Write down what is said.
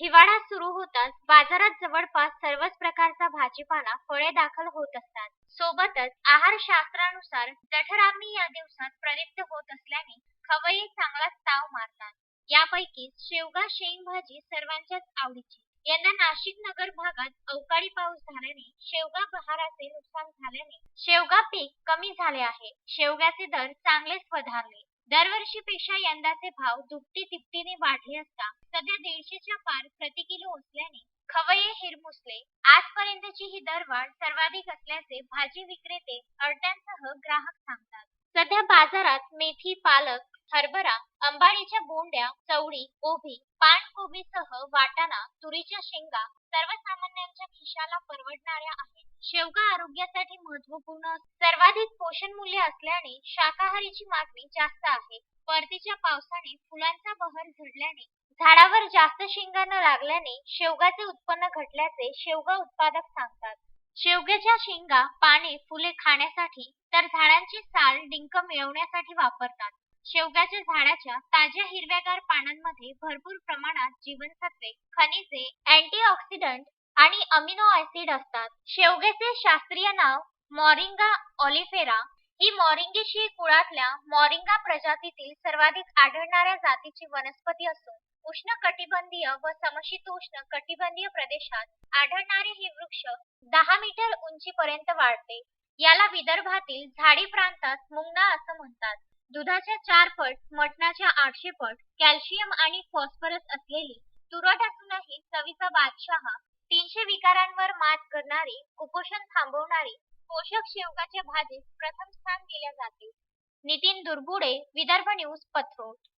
हिवाळा सुरू होताच बाजारात जवळपास सर्वच प्रकारचा भाजीपाला फळे दाखल होत असतात. सोबतच आहारशास्त्रानुसार जठराग्नी या दिवसात प्रदीप्त होत असल्याने खवय्ये चांगलाच ताव मारतात. यापैकी शेवगा शेंग भाजी सर्वांच्याच आवडीची. यंदा नाशिक नगर भागात अवकाळी पाऊस झाल्याने शेवगा बहाराचे नुकसान झाल्याने शेवगा पीक कमी झाले आहे. शेवग्याचे दर चांगलेच वधारले. दरवर्षीपेक्षा यंदाचे भाव दुपटी तिपटीने वाढले असता सध्या दीडशेच्या पार प्रति किलो असल्याने खवय्ये हिरमुसले आजपर्यंतची ही दरवाढ सर्वाधिक असल्याचे भाजी विक्रेते अडत्यांसह ग्राहक सांगतात. सध्या बाजारात मेथी पालक हरभरा अंबाडीच्या बोंड्या चवळी कोबी पानकोबीसह वाटाणा तुरीच्या शेंगा सर्वसामान्यांच्या खिशाला परवडणाऱ्या आहेत. शेवगा आरोग्यासाठी महत्त्वपूर्ण सर्वाधिक पोषण मूल्य असल्याने शाकाहारीची मागणी जास्त आहे. परतीच्या पावसाने फुलांचा बहर झडल्याने झाडावर जास्त शेंगा न लागल्याने शेवगाचे उत्पन्न घटल्याचे शेवगा उत्पादक सांगतात. शेवग्याच्या शेंगा पाने फुले खाण्यासाठी तर झाडांची साल डिंक मिळवण्यासाठी वापरतात. शेवग्याच्या झाडाच्या ताज्या हिरव्यागार पानांमध्ये भरपूर प्रमाणात जीवनसत्वे खनिजे अँटीऑक्सिडंट आणि अमिनो ऍसिड असतात. शेवग्याचे शास्त्रीय नाव मॉरिंगा ऑलिफेरा ही मॉरिंगेशी कुळातल्या मॉरिंगा प्रजातीतील सर्वाधिक आढळणाऱ्या जातीची वनस्पती असून उष्ण कटिबंधीय व समशीतोष्ण कटिबंधीय प्रदेशात आढळणारे हे वृक्ष दहा मीटर उंचीपर्यंत वाढते. याला विदर्भातील झाडी प्रांतात मुंगना असं म्हणतात. दुधाच्या चार पट मटणाच्या आठशे पट कॅल्शियम आणि फॉस्फरस असलेली तुरट असूनही चवीचा बादशहा तीनशे विकारांवर मात करणारी कुपोषण थांबवणारी पोषक शेवगाच्या भाजीस प्रथम स्थान दिले जाते. नितीन दुर्गुडे विदर्भ न्यूज पत्रोट